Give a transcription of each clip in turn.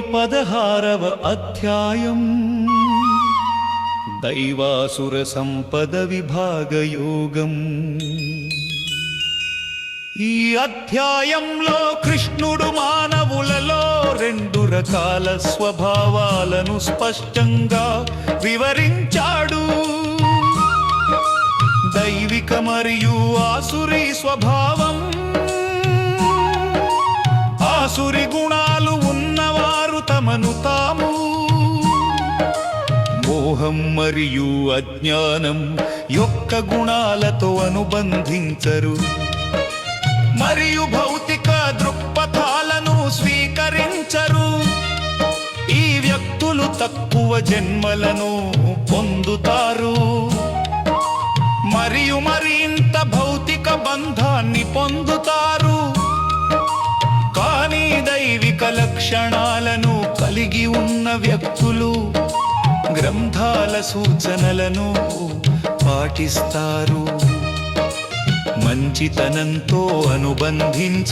పదహారవ అధ్యాయం. దైవాసుర సంపద విభాగ యోగం. ఈ అధ్యాయంలో కృష్ణుడు మానవులలో రెండు రకాల స్వభావాలను స్పష్టంగా వివరించాడు. దైవిక మరియు ఆసురి స్వభావం. ఆసురి గుణాలు ఉన్న తమను తాము. మోహం మరియు అజ్ఞానం యొక్క గుణాలతో అనుబంధించరు. మరియు భౌతిక దృక్పథాలను స్వీకరించరు. ఈ వ్యక్తులు తక్కువ జన్మలను పొందుతారు. మరియు మరింత భౌతిక బంధాన్ని పొందుతారు. దైవిక లక్షణాలను కలిగి ఉన్న వ్యక్తులు గ్రంథాల సూచనలను పాటిస్తారు. మంచితనంతో అనుబంధించబడతారు.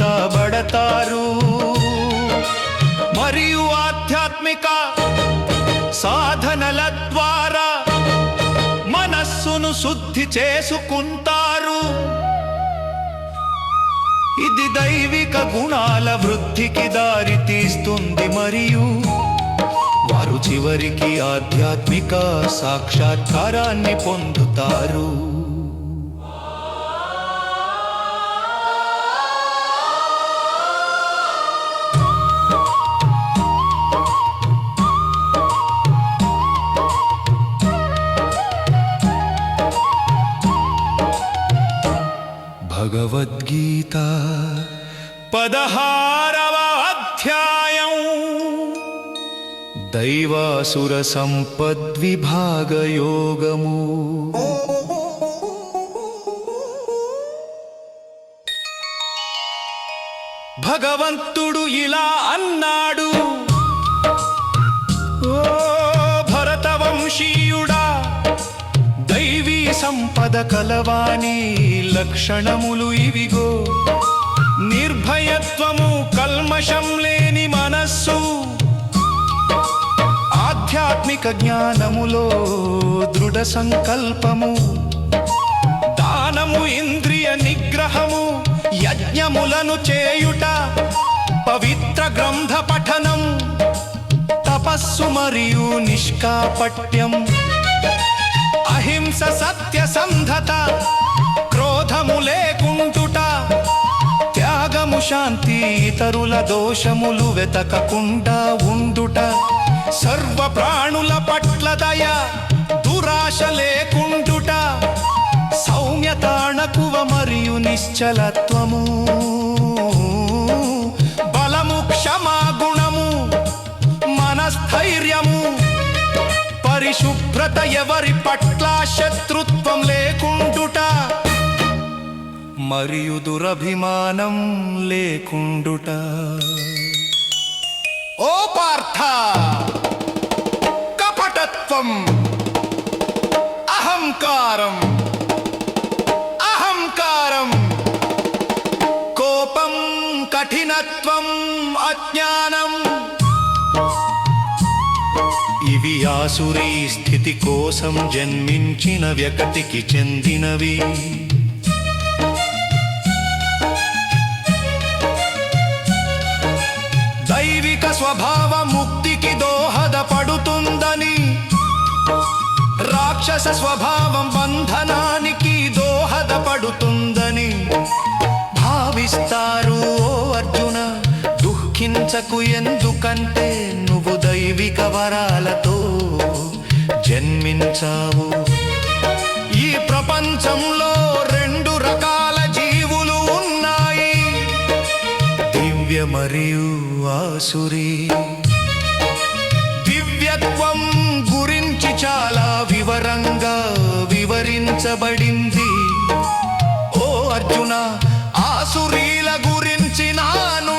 మరియు ఆధ్యాత్మిక సాధనల ద్వారా మనస్సును శుద్ధి చేసుకుంటారు. ఇది దైవిక గుణాల వృద్ధికి దారి తీస్తుంది మరియు వారు చివరికి ఆధ్యాత్మిక సాక్షాత్కారాన్ని పొందుతారు. భగవద్గీత. పదహారవ అధ్యాయం. దైవాసుర సంపద్విభాగయోగము. భగవంతుడు ఇలా అన్నాడు. సంపద కలవాని లక్షణములు ఇవిగో. నిర్భయత్వము కల్మషం లేని మనస్సు. ఆధ్యాత్మిక జ్ఞానములో దృఢ సంకల్పము. దానము ఇంద్రియ నిగ్రహము యజ్ఞములను చేయుట పవిత్ర గ్రంథ పఠనం. తపస్సు మరియు నిష్కాపట్యం. అహింస సత్య సంధత క్రోధము లేకుంటుట త్యాగము శాంతి ఇతరుల దోషములు వెతకకుండా ఉండుట సర్వ ప్రాణుల పట్ల దయ దురాశ లేకుండుట సౌమ్యతాణకువ మరియు నిశ్చలత్వము. బలము క్షమా గుణము మనస్థైర్యము పరిశుభ్రత ఎవరి పట్ల శత్రుత్వం లేకుండుట. మరియు దురభిమానం లేకుండుట. ఓ పార్థ! ఇవి స్థితి కోసం జన్మించిన వ్యక్తికి చెందినవి. దైవిక స్వభావ ముక్తికి దోహదపడుతుందని రాక్షస స్వభావం బంధనానికి దోహదపడుతుందని భావిస్తారు ఓ అర్జున దుఃఖించకు ఎందుకంటే దైవిక వరాలతో జన్మించావు. ఈ ప్రపంచంలో రెండు రకాల జీవులు ఉన్నాయి. దివ్య మరియు ఆసురి. దివ్యత్వం గురించి చాలా వివరంగా వివరించబడింది. ఓ అర్జున ఆసురీల గురించి నాను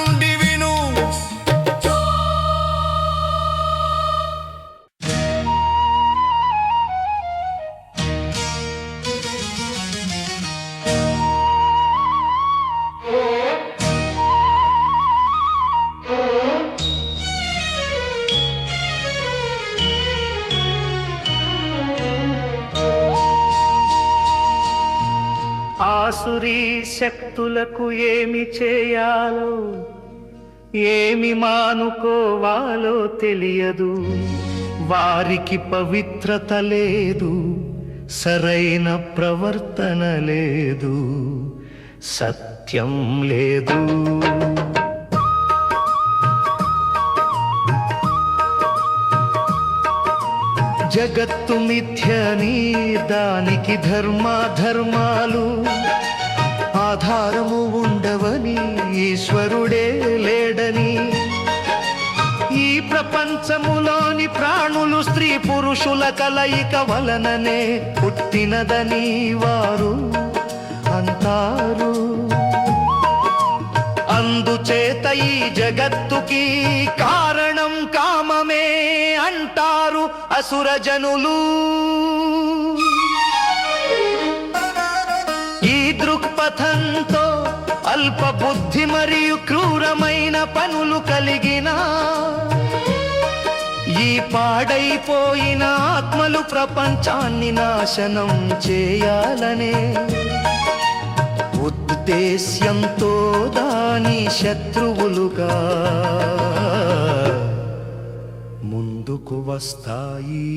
శక్తులకు ఏమి చేయాలో ఏమి మానుకోవాలో తెలియదు. వారికి పవిత్రత లేదు సరైన ప్రవర్తన లేదు సత్యం లేదు. జగత్తు మిథ్యని దానికి ధర్మాధర్మాలు ఆధారము ఉండవని ఈశ్వరుడే లేడని. ఈ ప్రపంచములోని ప్రాణులు స్త్రీ పురుషుల కలయిక వలననే పుట్టినదని వారు అంటారు. అందుచేత ఈ జగత్తుకి కారణం కామమే అంటారు అసురజనులు. పథంతో అల్ప బుద్ధి మరియు క్రూరమైన పనులు కలిగిన ఈ పాడైపోయిన ఆత్మలు ప్రపంచాన్ని నాశనం చేయాలనే ఉద్దేశ్యంతో దాని శత్రువులుగా ముందుకు వస్తాయి.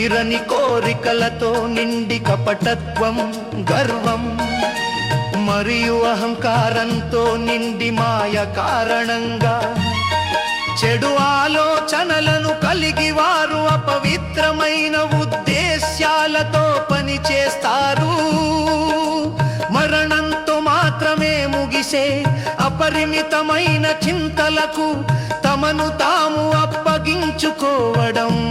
తీరని కోరికలతో నిండి కపటత్వం గర్వం మరియు అహంకారంతో నిండి మాయ కారణంగా చెడు ఆలోచనలను కలిగి వారు అపవిత్రమైన ఉద్దేశ్యాలతో పని చేస్తారు. మరణంతో మాత్రమే ముగిసే అపరిమితమైన చింతలకు తమను తాము అప్పగించుకోవడం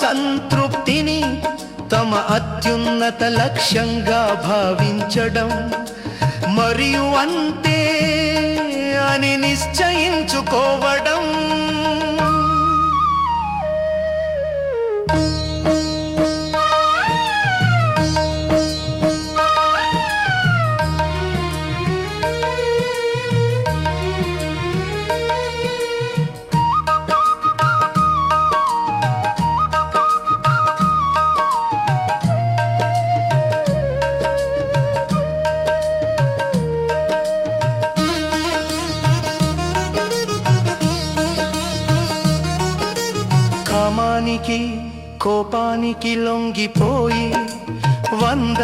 సంతృప్తిని తమ అత్యున్నత లక్ష్యంగా భావించడం మరియు అంతే అని నిశ్చయించుకోవడం. కోపానికి లొంగిపోయి వంద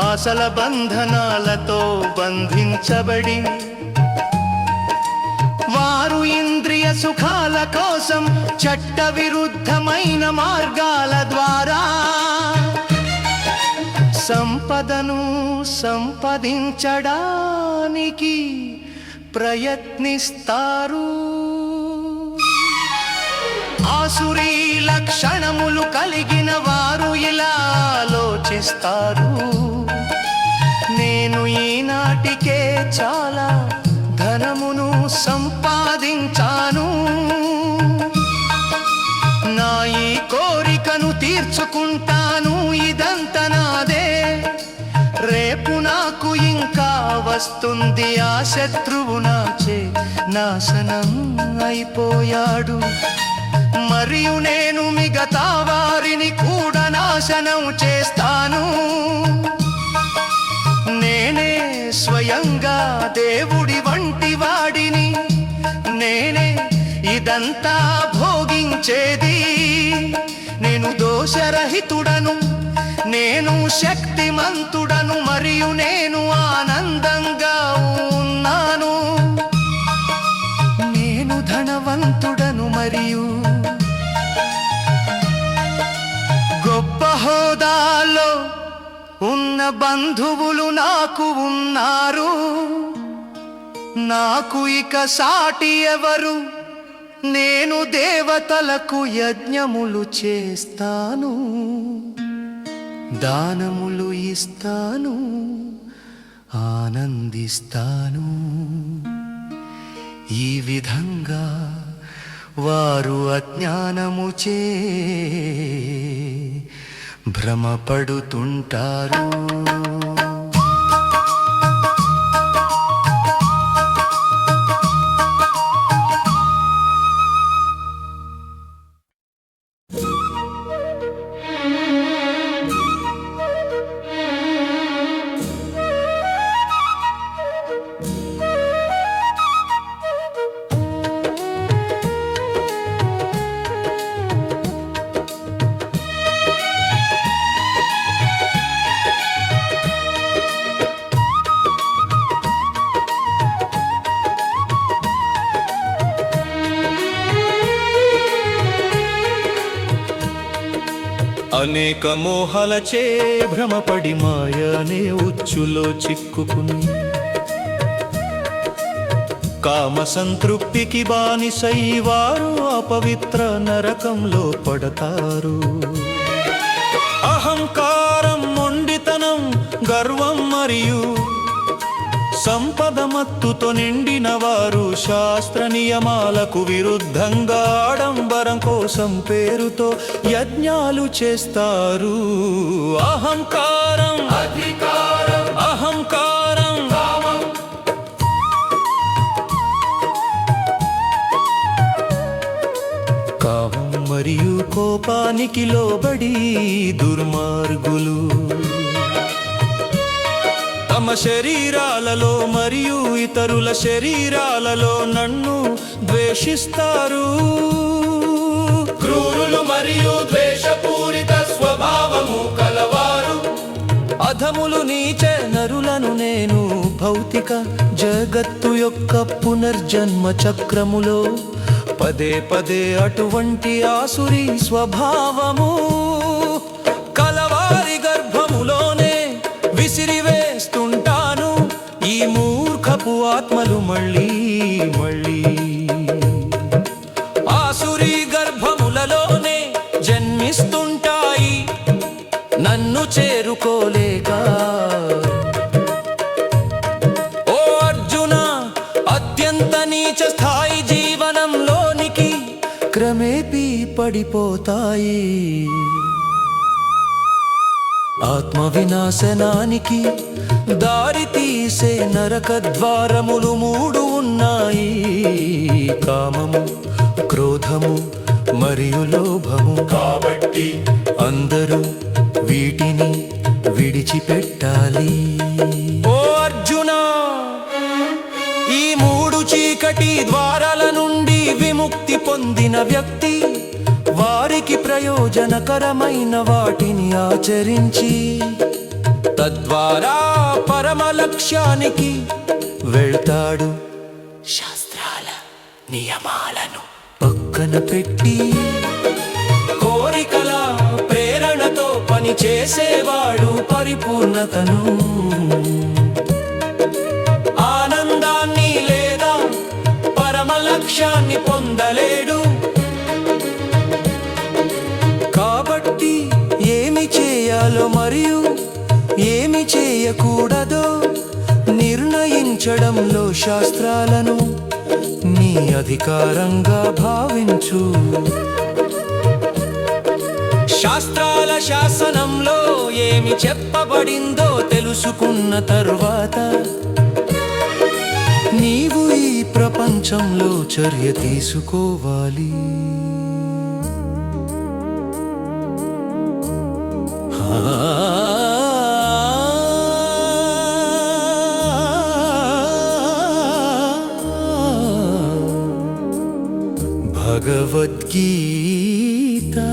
ఆశల బంధనాలతో బంధించబడి వారు ఇంద్రియ సుఖాల కోసం చట్ట విరుద్ధమైన మార్గాల ద్వారా సంపదను సంపదించడానికి ప్రయత్నిస్తారు. ఆసురీ లక్షణములు కలిగిన వారు ఇలా ఆలోచిస్తారు. నేను ఈనాటికే చాలా ధనమును సంపాదించాను. నా ఈ కోరికను తీర్చుకుంటాను ఇదంతా నాదే. రేపు నాకు ఇంకా వస్తుంది ఆ శత్రువు నాచే నాశనం అయిపోయాడు. మరియు నేను మిగతా వారిని కూడా నాశనం చేస్తాను. నేనే స్వయంగా దేవుడి వంటి వాడిని. నేనే ఇదంతా భోగించేది. నేను దోషరహితుడను నేను శక్తిమంతుడను మరియు నేను ఆనంద ఉన్న బంధువులు నాకు ఉన్నారు. నాకు ఇక సాటి ఎవరు? నేను దేవతలకు యజ్ఞములు చేస్తాను. దానములు ఇస్తాను. ఆనందిస్తాను. ఈ విధంగా వారు అజ్ఞానము చే భ్రమపడుతుంటారు. అనేక మోహలచే భ్రమపడి మాయనే ఉచ్చులో చిక్కుకుని కామ సంతృప్తికి బానిసై వారు అపవిత్ర నరకంలో పడతారు. అహంకారం మొండితనం గర్వం మరియు సంపద మత్తుతో నిండిన వారు శాస్త్ర నియమాలకు విరుద్ధంగా ఆడంబరం కోసం పేరుతో యజ్ఞాలు చేస్తారు. అహంకారం అధికారం అహంకారం. కామం మరియు కోపానికి లోబడి దుర్మార్గులు. తమ శరీరాలలో మరియు ఇతరుల శరీరాలలో నన్ను ద్వేషిస్తారు. క్రూరులు మరియు ద్వేషపూరిత స్వభావము కలవారు. అధములు నీచ నరులను నేను భౌతిక జగత్తు యొక్క పునర్జన్మ చక్రములో పదే పదే అటువంటి ఆసురి స్వభావము కలవారి గర్భములోనే ఈ మూర్ఖపు ఆత్మలు మళ్ళీ మళ్ళీ. ఆసురి గర్భములలోనే జన్మిస్తుంటాయి నన్ను చేరుకోలేక. ఓ అర్జున అత్యంత నీచ స్థాయి జీవనంలోనికి క్రమేపీ పడిపోతాయి. ఆత్మ వినాశనానికి దారి తీసే నరక ద్వారములు మూడు ఉన్నాయి. కామము క్రోధము మరియు లోభము. కాబట్టి అందరూ వీటిని విడిచిపెట్టాలి. ఓ అర్జునా ఈ మూడు చీకటి ద్వారాల నుండి విముక్తి పొందిన వ్యక్తి వారికి ప్రయోజనకరమైన వాటిని ఆచరించి తద్వారా పరమ లక్ష్యానికి వెళ్తాడు. శాస్త్రాల నియమాలను పక్కన పెట్టి కోరికల ప్రేరణతో పని చేసేవాడు పరిపూర్ణతను. ఆనందాన్ని లేదా పరమ లక్ష్యాన్ని పొందలేడు. చేయకూడదో. నిర్ణయించడంలో శాస్త్రాలను నీ అధికారంగా భావించు. శాస్త్రాల శాసనంలో ఏమి చెప్పబడిందో తెలుసుకున్న తరువాత నీవు ఈ ప్రపంచంలో చర్య తీసుకోవాలి. भगवद्गीता।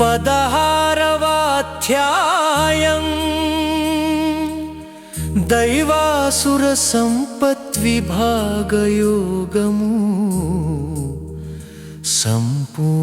पदहारवाध्यायम्। दैवासुरसम्पद्विभागयोगमू। सम्पू